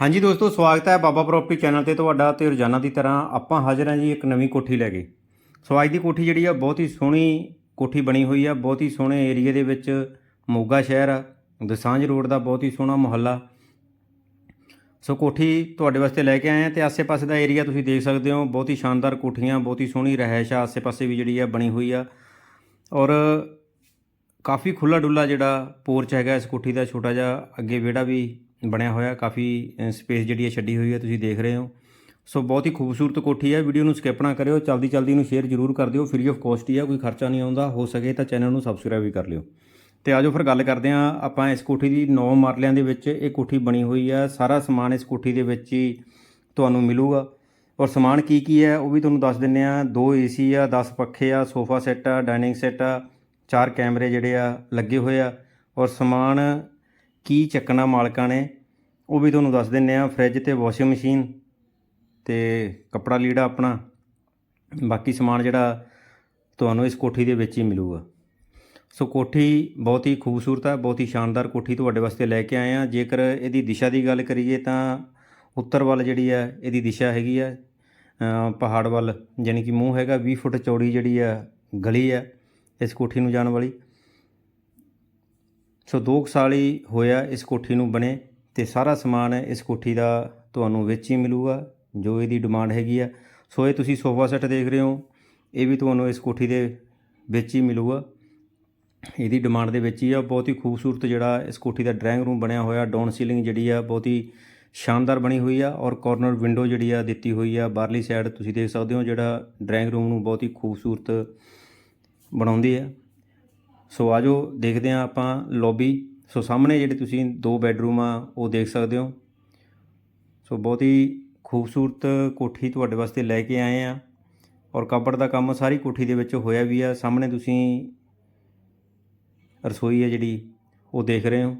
ਹਾਂਜੀ ਦੋਸਤੋ, ਸਵਾਗਤ ਹੈ ਬਾਬਾ ਪ੍ਰੋਪਰਟੀ ਚੈਨਲ ਤੇ ਤੁਹਾਡਾ ਤੇ ਰੋਜ਼ਾਨਾ ਦੀ ਤਰ੍ਹਾਂ। ਆਪਾਂ ਹਾਜ਼ਰ ਹਾਂ ਜੀ ਇੱਕ ਨਵੀਂ ਕੋਠੀ ਲੈ ਕੇ। ਸੋ ਅੱਜ ਦੀ ਕੋਠੀ ਜਿਹੜੀ ਆ, ਬਹੁਤ ਹੀ ਸੋਹਣੀ ਕੋਠੀ ਬਣੀ ਹੋਈ ਆ, ਬਹੁਤ ਹੀ ਸੋਹਣੇ ਏਰੀਆ ਦੇ ਵਿੱਚ ਮੋਗਾ ਸ਼ਹਿਰ ਆ, ਦਸਾਂਝ ਰੋਡ ਦਾ ਬਹੁਤ ਹੀ ਸੋਹਣਾ ਮੁਹੱਲਾ। ਸੋ ਕੋਠੀ ਤੁਹਾਡੇ ਵਾਸਤੇ ਲੈ ਕੇ ਆਏ ਆ ਤੇ ਆਸੇ ਪਾਸੇ ਦਾ ਏਰੀਆ ਤੁਸੀਂ ਦੇਖ ਸਕਦੇ ਹੋ, ਬਹੁਤ ਹੀ ਸ਼ਾਨਦਾਰ ਕੋਠੀਆਂ, ਬਹੁਤ ਹੀ ਸੋਹਣੀ ਰਹਿائش ਆ, ਆਸ-ਪਾਸੇ ਵੀ ਜਿਹੜੀ ਆ ਬਣੀ ਹੋਈ ਆ। ਔਰ ਕਾਫੀ ਖੁੱਲਾ ਡੁੱਲਾ ਜਿਹੜਾ ਪੋਰਚ ਹੈਗਾ ਇਸ ਕੋਠੀ ਦਾ, ਛੋਟਾ ਜਿਹਾ ਅੱਗੇ ਵਿਹੜਾ ਵੀ ਬਣਿਆ ਹੋਇਆ, ਕਾਫੀ ਸਪੇਸ ਜਿਹੜੀ ਹੈ ਛੱਡੀ ਹੋਈ ਹੈ, ਤੁਸੀਂ ਦੇਖ ਰਹੇ ਹੋ। ਸੋ ਬਹੁਤ ਹੀ ਖੂਬਸੂਰਤ ਕੋਠੀ ਹੈ ਵੀਡੀਓ ਨੂੰ ਸਕਿਪ ਨਾ ਕਰਿਓ ਜਲਦੀ ਜਲਦੀ ਨੂੰ ਸ਼ੇਅਰ ਜ਼ਰੂਰ ਕਰ ਦਿਓ। ਫ੍ਰੀ ਆਫ ਕਾਸਟ ਹੀ ਆ ਕੋਈ ਖਰਚਾ ਨਹੀਂ ਆਉਂਦਾ, ਹੋ ਸਕੇ ਤਾਂ ਚੈਨਲ ਨੂੰ ਸਬਸਕ੍ਰਾਈਬ ਵੀ ਕਰ ਲਿਓ। ਤੇ ਆਜੋ ਫਿਰ ਗੱਲ ਕਰਦੇ ਹਾਂ, ਆਪਾਂ ਇਸ ਕੋਠੀ ਦੀ 9 ਮਰਲਿਆਂ ਦੇ ਵਿੱਚ ਇਹ ਕੋਠੀ ਬਣੀ ਹੋਈ ਆ ਸਾਰਾ ਸਮਾਨ ਇਸ ਕੋਠੀ ਦੇ ਵਿੱਚ ਹੀ ਤੁਹਾਨੂੰ ਮਿਲੂਗਾ। ਔਰ ਸਮਾਨ ਕੀ ਕੀ ਹੈ, ਉਹ ਵੀ ਤੁਹਾਨੂੰ ਦੱਸ ਦਿੰਨੇ ਆ ਦੋ ਏਸੀ ਆ 10 ਪੱਖੇ ਆ ਸੋਫਾ ਸੈੱਟ ਆ ਡਾਈਨਿੰਗ ਸੈੱਟ ਆ, ਚਾਰ ਕੈਮਰੇ ਜਿਹੜੇ ਆ, ਲੱਗੇ ਹੋਏ ਆ। ਔਰ ਸਮਾਨ ਕੀ ਚੱਕਣਾ ਮਾਲਕਾਂ ਨੇ, ਉਹ ਵੀ ਤੁਹਾਨੂੰ ਦੱਸ ਦਿੰਨੇ ਆ ਫ੍ਰਿਜ ਤੇ ਵਾਸ਼ਿੰਗ ਮਸ਼ੀਨ ਤੇ ਕੱਪੜਾ ਲੀੜਾ ਆਪਣਾ, ਬਾਕੀ ਸਮਾਨ ਜਿਹੜਾ ਤੁਹਾਨੂੰ ਇਸ ਕੋਠੀ ਦੇ ਵਿੱਚ ਹੀ ਮਿਲੂਗਾ। ਸੋ ਕੋਠੀ ਬਹੁਤ ਹੀ ਖੂਬਸੂਰਤ ਹੈ ਬਹੁਤ ਹੀ ਸ਼ਾਨਦਾਰ ਕੋਠੀ ਤੁਹਾਡੇ ਵਾਸਤੇ ਲੈ ਕੇ ਆਏ ਆ ਜੇਕਰ ਇਹਦੀ ਦਿਸ਼ਾ ਦੀ ਗੱਲ ਕਰੀਏ ਤਾਂ ਉੱਤਰ ਵੱਲ ਜਿਹੜੀ ਆ, ਇਹਦੀ ਦਿਸ਼ਾ ਹੈਗੀ ਹੈ ਪਹਾੜ ਵੱਲ ਯਾਨੀ ਕਿ ਮੂੰਹ ਹੈਗਾ 20 ਫੁੱਟ ਚੌੜੀ ਜਿਹੜੀ ਆ, ਗਲੀ ਹੈ ਇਸ ਕੋਠੀ ਨੂੰ ਜਾਣ ਵਾਲੀ। ਸੋ ਦੋ ਕੁ ਸਾਲ ਹੀ ਹੋਇਆ ਇਸ ਕੋਠੀ ਨੂੰ ਬਣੇ ਤੇ ਸਾਰਾ ਸਮਾਨ ਇਸ ਕੋਠੀ ਦਾ ਤੁਹਾਨੂੰ ਵਿੱਚ ਹੀ ਮਿਲੂਗਾ, ਜੋ ਇਹਦੀ ਡਿਮਾਂਡ ਹੈਗੀ ਆ। ਸੋ ਇਹ ਤੁਸੀਂ ਸੋਫਾ ਸੈੱਟ ਦੇਖ ਰਹੇ ਹੋ, ਇਹ ਵੀ ਤੁਹਾਨੂੰ ਇਸ ਕੋਠੀ ਦੇ ਵਿੱਚ ਹੀ ਮਿਲੂਗਾ। ਇਹਦੀ ਡਿਮਾਂਡ ਦੇ ਵਿੱਚ ਹੀ ਆ, ਬਹੁਤ ਹੀ ਖੂਬਸੂਰਤ ਜਿਹੜਾ ਇਸ ਕੋਠੀ ਦਾ ਡਰਾਇੰਗ ਰੂਮ ਬਣਿਆ ਹੋਇਆ, ਡਾਊਨ ਸੀਲਿੰਗ ਜਿਹੜੀ ਆ, ਬਹੁਤ ਹੀ ਸ਼ਾਨਦਾਰ ਬਣੀ ਹੋਈ ਆ ਔਰ ਕਾਰਨਰ ਵਿੰਡੋ ਜਿਹੜੀ ਆ ਦਿੱਤੀ ਹੋਈ ਆ, ਬਾਹਰਲੀ ਸਾਈਡ ਤੁਸੀਂ ਦੇਖ ਸਕਦੇ ਹੋ ਜਿਹੜਾ ਡਰਾਇੰਗ ਰੂਮ ਨੂੰ ਬਹੁਤ ਹੀ ਖੂਬਸੂਰਤ ਬਣਾਉਂਦੀ ਹੈ ਸੋ ਆਜੋ ਦੇਖਦੇ ਹਾਂ ਆਪਾਂ ਲੌਬੀ ਸੋ ਸਾਹਮਣੇ ਜਿਹੜੇ ਤੁਸੀਂ ਦੋ ਬੈੱਡਰੂਮ ਆ, ਉਹ ਦੇਖ ਸਕਦੇ ਹੋ। ਸੋ ਬਹੁਤ ਹੀ ਖੂਬਸੂਰਤ ਕੋਠੀ ਤੁਹਾਡੇ ਵਾਸਤੇ ਲੈ ਕੇ ਆਏ ਆ ਔਰ ਕਬੜ ਦਾ ਕੰਮ ਸਾਰੀ ਕੋਠੀ ਦੇ ਵਿੱਚ ਹੋਇਆ ਵੀ ਆ। ਸਾਹਮਣੇ ਤੁਸੀਂ ਰਸੋਈ ਹੈ ਜਿਹੜੀ, ਉਹ ਦੇਖ ਰਹੇ ਹੋ।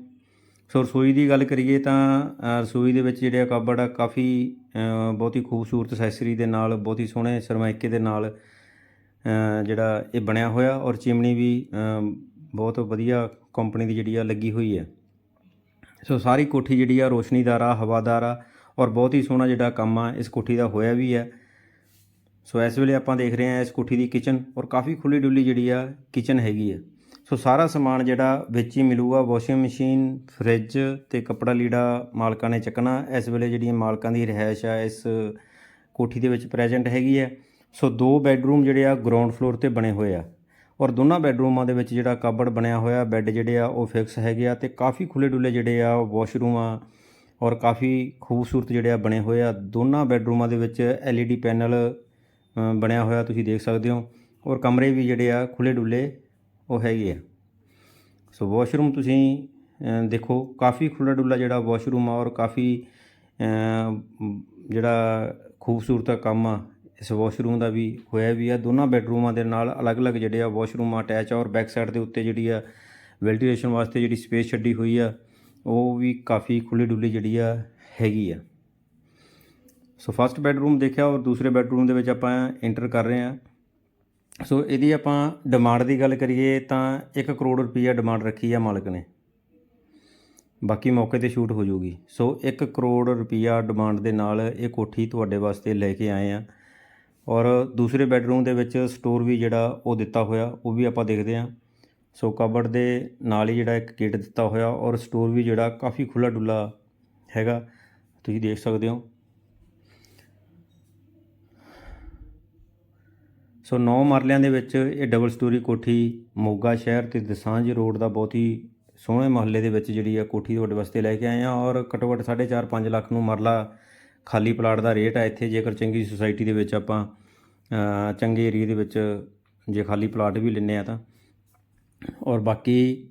ਸੋ ਰਸੋਈ ਦੀ ਗੱਲ ਕਰੀਏ ਤਾਂ ਰਸੋਈ ਦੇ ਵਿੱਚ ਜਿਹੜੇ ਕਬੜ ਆ, ਕਾਫੀ ਬਹੁਤ ਹੀ ਖੂਬਸੂਰਤ ਅਸੈਸਰੀ ਦੇ ਨਾਲ, ਬਹੁਤ ਹੀ ਸੋਹਣੇ ਸਰਮਾਇਕੇ ਦੇ ਨਾਲ ਜਿਹੜਾ ਇਹ ਬਣਿਆ ਹੋਇਆ ਔਰ ਚਿਮਨੀ ਵੀ ਬਹੁਤ ਵਧੀਆ ਕੰਪਨੀ ਦੀ ਜਿਹੜੀ ਆ ਲੱਗੀ ਹੋਈ ਹੈ। ਸੋ ਸਾਰੀ ਕੋਠੀ ਜਿਹੜੀ ਆ ਰੋਸ਼ਨੀਦਾਰ ਆ ਹਵਾਦਾਰ ਆ ਔਰ ਬਹੁਤ ਹੀ ਸੋਹਣਾ ਜਿਹੜਾ ਕੰਮ ਆ ਇਸ ਕੋਠੀ ਦਾ ਹੋਇਆ ਵੀ ਹੈ। ਸੋ ਇਸ ਵੇਲੇ ਆਪਾਂ ਦੇਖ ਰਹੇ ਹਾਂ ਇਸ ਕੋਠੀ ਦੀ ਕਿਚਨ ਔਰ ਕਾਫੀ ਖੁੱਲੀ ਡੁੱਲੀ ਜਿਹੜੀ ਆ ਕਿਚਨ ਹੈਗੀ ਹੈ। ਸੋ ਸਾਰਾ ਸਮਾਨ ਜਿਹੜਾ ਵਿੱਚ ਹੀ ਮਿਲੂਗਾ ਵਾਸ਼ਿੰਗ ਮਸ਼ੀਨ ਫ੍ਰਿਜ ਤੇ ਕੱਪੜਾ ਲੀੜਾ ਮਾਲਕਾਂ ਨੇ ਚੱਕਣਾ। ਇਸ ਵੇਲੇ ਜਿਹੜੀਆਂ ਮਾਲਕਾਂ ਦੀ ਰਿਹਾਇਸ਼ ਆ ਇਸ ਕੋਠੀ ਦੇ ਵਿੱਚ ਪ੍ਰੈਜ਼ੈਂਟ ਹੈਗੀ ਹੈ। ਸੋ ਦੋ ਬੈੱਡਰੂਮ ਜਿਹੜੇ ਆ ਗਰਾਊਂਡ ਫਲੋਰ ਤੇ ਬਣੇ ਹੋਏ ਆ ਔਰ ਦੋਨਾਂ ਬੈੱਡਰੂਮਾਂ ਦੇ ਵਿੱਚ ਜਿਹੜਾ ਕਬੜ ਬਣਿਆ ਹੋਇਆ, ਬੈੱਡ ਜਿਹੜੇ ਆ ਉਹ ਫਿਕਸ ਹੈਗੇ ਆ ਤੇ ਕਾਫੀ ਖੁੱਲੇ ਡੁੱਲੇ ਜਿਹੜੇ ਆ ਵਾਸ਼ਰੂਮ ਆ ਔਰ ਕਾਫੀ ਖੂਬਸੂਰਤ ਜਿਹੜੇ ਆ ਬਣੇ ਹੋਏ ਆ। ਦੋਨਾਂ ਬੈੱਡਰੂਮਾਂ ਦੇ ਵਿੱਚ LED ਪੈਨਲ ਬਣਿਆ ਹੋਇਆ ਤੁਸੀਂ ਦੇਖ ਸਕਦੇ ਹੋ ਔਰ ਕਮਰੇ ਵੀ ਜਿਹੜੇ ਆ ਖੁੱਲੇ ਡੁੱਲੇ ਉਹ ਹੈਗੇ ਆ। ਸੋ ਵਾਸ਼ਰੂਮ ਤੁਸੀਂ ਦੇਖੋ ਕਾਫੀ ਖੁੱਲਾ ਡੁੱਲਾ ਜਿਹੜਾ ਵਾਸ਼ਰੂਮ ਆ ਔਰ ਕਾਫੀ ਜਿਹੜਾ ਖੂਬਸੂਰਤ ਕੰਮ ਆ ਇਸ ਵਾਸ਼ਰੂਮ ਦਾ ਵੀ ਹੋਇਆ ਵੀ ਆ। ਦੋਨਾਂ ਬੈੱਡਰੂਮਾਂ ਦੇ ਨਾਲ ਅਲੱਗ-ਅਲੱਗ ਜਿਹੜੇ ਆ ਵਾਸ਼ਰੂਮ ਅਟੈਚ ਆ ਔਰ ਬੈਕ ਸਾਈਡ ਦੇ ਉੱਤੇ ਜਿਹੜੀ ਆ ਵੈਂਟੀਲੇਸ਼ਨ ਵਾਸਤੇ ਜਿਹੜੀ ਸਪੇਸ ਛੱਡੀ ਹੋਈ ਆ, ਉਹ ਵੀ ਕਾਫੀ ਖੁੱਲੀ ਡੁੱਲੀ ਜਿਹੜੀ ਆ ਹੈਗੀ ਆ। ਸੋ ਫਸਟ ਬੈੱਡਰੂਮ ਦੇਖਿਆ ਔਰ ਦੂਸਰੇ ਬੈੱਡਰੂਮ ਦੇ ਵਿੱਚ ਆਪਾਂ ਐਂਟਰ ਕਰ ਰਹੇ ਹਾਂ ਸੋ ਇਹਦੀ ਆਪਾਂ ਡਿਮਾਂਡ ਦੀ ਗੱਲ ਕਰੀਏ ਤਾਂ 1 ਕਰੋੜ ਰੁਪਈਆ ਡਿਮਾਂਡ ਰੱਖੀ ਆ ਮਾਲਕ ਨੇ। ਬਾਕੀ ਮੌਕੇ ਤੇ ਸ਼ੂਟ ਹੋ ਜਾਊਗੀ। ਸੋ 1 ਕਰੋੜ ਰੁਪਈਆ ਡਿਮਾਂਡ ਦੇ ਨਾਲ ਇਹ ਕੋਠੀ ਤੁਹਾਡੇ ਵਾਸਤੇ ਲੈ ਕੇ ਆਏ ਆ। ਔਰ ਦੂਸਰੇ ਬੈੱਡਰੂਮ ਦੇ ਵਿੱਚ ਸਟੋਰ ਵੀ ਜਿਹੜਾ ਉਹ ਦਿੱਤਾ ਹੋਇਆ, ਉਹ ਵੀ ਆਪਾਂ ਦੇਖਦੇ ਹਾਂ। ਸੋ ਕਬੜ ਦੇ ਨਾਲ ਹੀ ਜਿਹੜਾ ਇੱਕ ਗੇਟ ਦਿੱਤਾ ਹੋਇਆ ਔਰ ਸਟੋਰ ਵੀ ਜਿਹੜਾ ਕਾਫੀ ਖੁੱਲਾ ਡੁੱਲਾ ਹੈਗਾ, ਤੁਸੀਂ ਦੇਖ ਸਕਦੇ ਹੋ। ਸੋ 9 ਮਰਲਿਆਂ ਦੇ ਵਿੱਚ ਇਹ ਡਬਲ ਸਟੋਰੀ ਕੋਠੀ ਮੋਗਾ ਸ਼ਹਿਰ ਤੇ ਦਸਾਂਝ ਰੋਡ ਦਾ ਬਹੁਤ ਹੀ ਸੋਹਣੇ ਮਹੱਲੇ ਦੇ ਵਿੱਚ ਜਿਹੜੀ ਆ ਕੋਠੀ ਤੁਹਾਡੇ ਵਾਸਤੇ ਲੈ ਕੇ ਆਏ ਆ ਔਰ ਘੱਟੋ ਘੱਟ 4.5 5 ਲੱਖ ਨੂੰ ਮਰਲਾ ਖਾਲੀ ਪਲਾਟ ਦਾ ਰੇਟ ਆ, ਇੱਥੇ ਜੇਕਰ ਚੰਗੀ ਸੁਸਾਇਟੀ ਦੇ ਵਿੱਚ ਆਪਾਂ ਚੰਗੇ ਏਰੀਆ ਦੇ ਵਿੱਚ ਜੇ ਖਾਲੀ ਪਲਾਟ ਵੀ ਲੈਂਦੇ ਆ ਤਾਂ। ਔਰ ਬਾਕੀ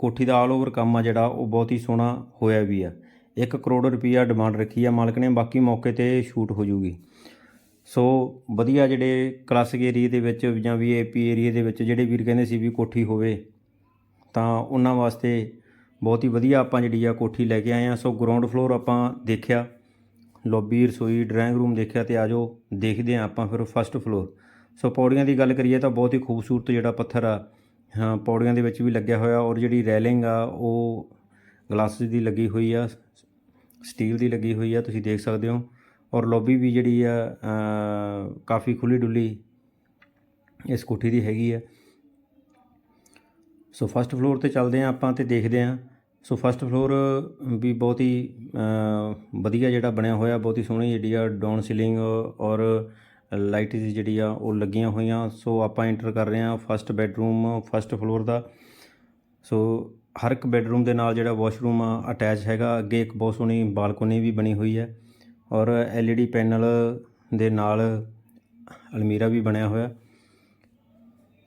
ਕੋਠੀ ਦਾ ਆਲ ਓਵਰ ਕੰਮ ਆ ਜਿਹੜਾ, ਉਹ ਬਹੁਤ ਹੀ ਸੋਹਣਾ ਹੋਇਆ ਵੀ ਆ। 1 ਕਰੋੜ ਰੁਪਈਆ ਡਿਮਾਂਡ ਰੱਖੀ ਆ ਮਾਲਕ ਨੇ, ਬਾਕੀ ਮੌਕੇ ਤੇ ਸ਼ੂਟ ਹੋ ਜੂਗੀ। ਸੋ ਵਧੀਆ ਜਿਹੜੇ ਕਲਾਸਿਕ ਏਰੀਆ ਦੇ ਵਿੱਚ ਜਾਂ ਵੀ ਏਪੀ ਏਰੀਆ ਦੇ ਵਿੱਚ ਜਿਹੜੇ ਵੀਰ ਕਹਿੰਦੇ ਸੀ ਵੀ ਕੋਠੀ ਹੋਵੇ, ਤਾਂ ਉਹਨਾਂ ਵਾਸਤੇ ਬਹੁਤ ਹੀ ਵਧੀਆ ਆਪਾਂ ਜਿਹੜੀ ਆ ਕੋਠੀ ਲੈ ਕੇ ਆਏ ਆ। ਸੋ ਗਰਾਊਂਡ ਫਲੋਰ ਆਪਾਂ ਦੇਖਿਆ। ਲੌਬੀ ਰਸੋਈ ਡਰਾਇੰਗ ਰੂਮ ਦੇਖਿਆ ਤੇ ਆਜੋ ਦੇਖਦੇ ਹਾਂ ਆਪਾਂ ਫਿਰ ਫਸਟ ਫਲੋਰ ਸੋ ਪੌੜੀਆਂ ਦੀ ਗੱਲ ਕਰੀਏ ਤਾਂ ਬਹੁਤ ਹੀ ਖੂਬਸੂਰਤ ਜਿਹੜਾ ਪੱਥਰ ਆ, ਹਾਂ, ਪੌੜੀਆਂ ਦੇ ਵਿੱਚ ਵੀ ਲੱਗਿਆ ਹੋਇਆ ਔਰ ਜਿਹੜੀ ਰੈਲਿੰਗ ਆ, ਉਹ ਗਲਾਸਿਸ ਦੀ ਲੱਗੀ ਹੋਈ ਆ ਸਟੀਲ ਦੀ ਲੱਗੀ ਹੋਈ ਆ, ਤੁਸੀਂ ਦੇਖ ਸਕਦੇ ਹੋ। ਔਰ ਲੌਬੀ ਵੀ ਜਿਹੜੀ ਆ ਕਾਫੀ ਖੁੱਲੀ ਡੁੱਲੀ ਇਸ ਕੋਠੀ ਦੀ ਹੈਗੀ ਆ। ਸੋ ਫਸਟ ਫਲੋਰ ਤੇ ਚੱਲਦੇ ਆ ਆਪਾਂ ਤੇ ਦੇਖਦੇ ਆ ਸੋ ਫਸਟ ਫਲੋਰ ਵੀ ਬਹੁਤ ਹੀ ਵਧੀਆ ਜਿਹੜਾ ਬਣਿਆ ਹੋਇਆ, ਬਹੁਤ ਹੀ ਸੋਹਣੀ ਜਿਹੜੀ ਆ ਡਾਊਨ ਸੀਲਿੰਗ ਔਰ ਲਾਈਟ ਜਿਹੜੀ ਆ ਉਹ ਲੱਗੀਆਂ ਹੋਈਆਂ। ਸੋ ਆਪਾਂ ਐਂਟਰ ਕਰ ਰਹੇ ਹਾਂ ਫਸਟ ਬੈੱਡਰੂਮ, ਫਸਟ ਫਲੋਰ ਦਾ। ਸੋ ਹਰ ਇੱਕ ਬੈੱਡਰੂਮ ਦੇ ਨਾਲ ਜਿਹੜਾ ਵਾਸ਼ਰੂਮ ਆ ਅਟੈਚ ਹੈਗਾ, ਅੱਗੇ ਇੱਕ ਬਹੁਤ ਸੋਹਣੀ ਬਾਲਕੋਨੀ ਵੀ ਬਣੀ ਹੋਈ ਹੈ ਔਰ LED ਪੈਨਲ ਦੇ ਨਾਲ ਅਲਮੀਰਾ ਵੀ ਬਣਿਆ ਹੋਇਆ।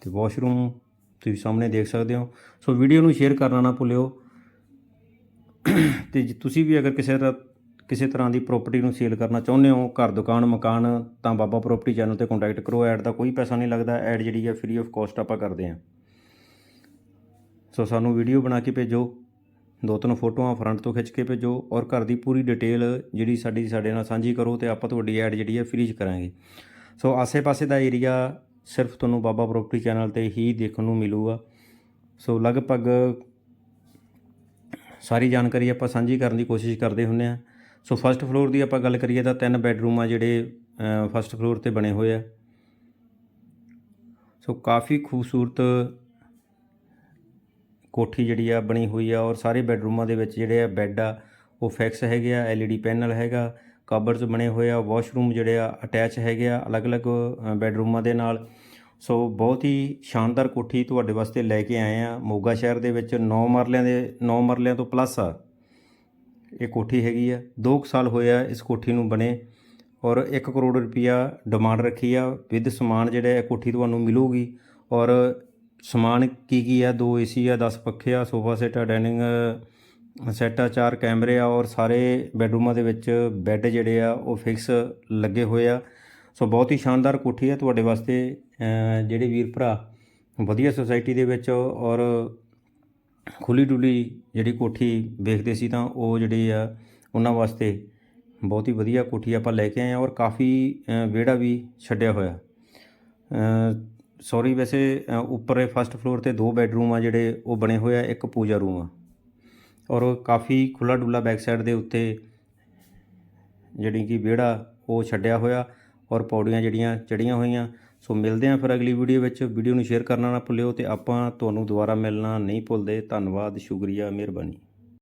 ਤੇ ਵਾਸ਼ਰੂਮ ਤੁਸੀਂ ਸਾਹਮਣੇ ਦੇਖ ਸਕਦੇ ਹੋ। ਸੋ ਵੀਡੀਓ ਨੂੰ ਸ਼ੇਅਰ ਕਰਨਾ ਨਾ ਭੁੱਲਿਓ। ਅਤੇ ਜੇ ਤੁਸੀਂ ਵੀ ਅਗਰ ਕਿਸੇ ਤਰ੍ਹਾਂ ਕਿਸੇ ਤਰ੍ਹਾਂ ਦੀ ਪ੍ਰੋਪਰਟੀ ਨੂੰ ਸੇਲ ਕਰਨਾ ਚਾਹੁੰਦੇ ਹੋ, ਘਰ, ਦੁਕਾਨ, ਮਕਾਨ, ਤਾਂ ਬਾਬਾ ਪ੍ਰੋਪਰਟੀ ਚੈਨਲ ਤੇ ਕੰਟੈਕਟ ਕਰੋ। ਐਡ ਦਾ ਕੋਈ ਪੈਸਾ ਨਹੀਂ ਲੱਗਦਾ। ਐਡ ਜਿਹੜੀ ਹੈ ਫ੍ਰੀ ਆਫ ਕਾਸਟ ਆਪਾਂ ਕਰਦੇ ਹਾਂ। ਸੋ ਸਾਨੂੰ ਵੀਡੀਓ ਬਣਾ ਕੇ ਭੇਜੋ। ਦੋ ਤਿੰਨ ਫੋਟੋਆਂ ਫਰੰਟ ਤੋਂ ਖਿੱਚ ਕੇ ਭੇਜੋ ਔਰ ਘਰ ਦੀ ਪੂਰੀ ਡਿਟੇਲ ਜਿਹੜੀ ਸਾਡੀ ਸਾਡੇ ਨਾਲ ਸਾਂਝੀ ਕਰੋ ਤੇ ਆਪਾਂ ਤੁਹਾਡੀ ਐਡ ਜਿਹੜੀ ਹੈ ਫ੍ਰੀ 'ਚ ਕਰਾਂਗੇ। ਸੋ ਆਸੇ-ਪਾਸੇ ਦਾ ਏਰੀਆ ਸਿਰਫ ਤੁਹਾਨੂੰ ਬਾਬਾ ਪ੍ਰੋਪਰਟੀ ਚੈਨਲ ਤੇ ਹੀ ਦੇਖਣ ਨੂੰ ਮਿਲੂਗਾ। ਸੋ ਲਗਭਗ ਸਾਰੀ ਜਾਣਕਾਰੀ ਆਪਾਂ ਸਾਂਝੀ ਕਰਨ ਦੀ ਕੋਸ਼ਿਸ਼ ਕਰਦੇ ਹੁੰਨੇ ਆ ਸੋ ਫਸਟ ਫਲੋਰ ਦੀ ਆਪਾਂ ਗੱਲ ਕਰੀਏ ਤਾਂ ਤਿੰਨ ਬੈੱਡਰੂਮ ਆ ਜਿਹੜੇ ਫਸਟ ਫਲੋਰ ਤੇ ਬਣੇ ਹੋਏ ਆ। ਸੋ ਕਾਫੀ ਖੂਬਸੂਰਤ ਕੋਠੀ ਜਿਹੜੀ ਆ ਬਣੀ ਹੋਈ ਆ ਔਰ ਸਾਰੇ ਬੈੱਡਰੂਮਾਂ ਦੇ ਵਿੱਚ ਜਿਹੜੇ ਆ ਬੈੱਡ ਆ ਉਹ ਫਿਕਸ ਹੈਗੇ ਆ LED ਪੈਨਲ ਹੈਗਾ ਕਬਰਸ ਬਣੇ ਹੋਏ ਆ ਵਾਸ਼ਰੂਮ ਜਿਹੜੇ ਆ ਅਟੈਚ ਹੈਗੇ ਆ ਅਲੱਗ-ਅਲੱਗ ਅ, ਬੈੱਡਰੂਮਾਂ ਦੇ ਨਾਲ। ਸੋ ਬਹੁਤ ਹੀ ਸ਼ਾਨਦਾਰ ਕੋਠੀ ਤੁਹਾਡੇ ਵਾਸਤੇ ਲੈ ਕੇ ਆਏ ਆ ਮੋਗਾ ਸ਼ਹਿਰ ਦੇ ਵਿੱਚ 9 ਮਰਲਿਆਂ ਦੇ 9 ਮਰਲਿਆਂ ਤੋਂ ਪਲੱਸ ਆ। ਇਹ ਕੋਠੀ ਹੈਗੀ ਆ। 2 ਸਾਲ ਹੋਏ ਆ ਇਸ ਕੋਠੀ ਨੂੰ ਬਣੇ ਔਰ 1 ਕਰੋੜ ਰੁਪਿਆ ਡਿਮਾਂਡ ਰੱਖੀ ਆ। ਵਿਦ ਸਮਾਨ ਜਿਹੜਾ ਇਹ ਕੋਠੀ ਤੁਹਾਨੂੰ ਮਿਲੂਗੀ ਔਰ ਸਮਾਨ ਕੀ ਕੀ ਆ? ਦੋ ਏਸੀ ਆ 10 ਪੱਖੇ ਆ ਸੋਫਾ ਸੈਟ ਆ ਡਾਈਨਿੰਗ ਸੈੱਟ ਆ, ਚਾਰ ਕੈਮਰੇ ਆ ਔਰ ਸਾਰੇ ਬੈਡਰੂਮਾਂ ਦੇ ਵਿੱਚ ਬੈੱਡ ਜਿਹੜੇ ਆ ਉਹ ਫਿਕਸ ਲੱਗੇ ਹੋਏ ਆ। ਸੋ ਬਹੁਤ ਹੀ ਸ਼ਾਨਦਾਰ ਕੋਠੀ ਆ ਤੁਹਾਡੇ ਵਾਸਤੇ ਜਿਹੜੇ ਵੀਰ ਭਰਾ ਵਧੀਆ ਸੁਸਾਇਟੀ ਦੇ ਵਿੱਚ ਔਰ ਖੁੱਲੀ ਡੁੱਲੀ ਜਿਹੜੀ ਕੋਠੀ ਵੇਖਦੇ ਸੀ ਤਾਂ ਉਹ ਜਿਹੜੀ ਆ ਉਹਨਾਂ ਵਾਸਤੇ ਬਹੁਤ ਹੀ ਵਧੀਆ ਕੋਠੀ ਆਪਾਂ ਲੈ ਕੇ ਆਏ ਆ ਔਰ ਕਾਫੀ ਵਿਹੜਾ ਵੀ ਛੱਡਿਆ ਹੋਇਆ। ਸੌਰੀ ਵੈਸੇ ਅ, ਉੱਪਰ ਫਸਟ ਫਲੋਰ ਤੇ ਦੋ ਬੈੱਡਰੂਮ ਆ ਜਿਹੜੇ ਉਹ ਬਣੇ ਹੋਏ ਆ ਇੱਕ ਪੂਜਾ ਰੂਮ ਆ। ਔਰ ਕਾਫੀ ਖੁੱਲਾ ਡੁੱਲਾ ਬੈਕ ਸਾਈਡ ਦੇ ਉੱਤੇ ਜਿਹੜੀ ਕਿ ਵਿਹੜਾ ਉਹ ਛੱਡਿਆ ਹੋਇਆ। ਔਰ ਪੌੜੀਆਂ ਜਿਹੜੀਆਂ ਚੜੀਆਂ ਹੋਈਆਂ। ਸੋ ਮਿਲਦੇ ਹਾਂ ਫਿਰ ਅਗਲੀ ਵੀਡੀਓ ਵਿੱਚ। ਵੀਡੀਓ ਨੂੰ ਸ਼ੇਅਰ ਕਰਨਾ ਨਾ ਭੁੱਲਿਓ ਤੇ ਆਪਾਂ ਤੁਹਾਨੂੰ ਦੁਬਾਰਾ ਮਿਲਣਾ ਨਹੀਂ ਭੁੱਲਦੇ। ਧੰਨਵਾਦ, ਸ਼ੁਕਰੀਆ, ਮਿਹਰਬਾਨੀ।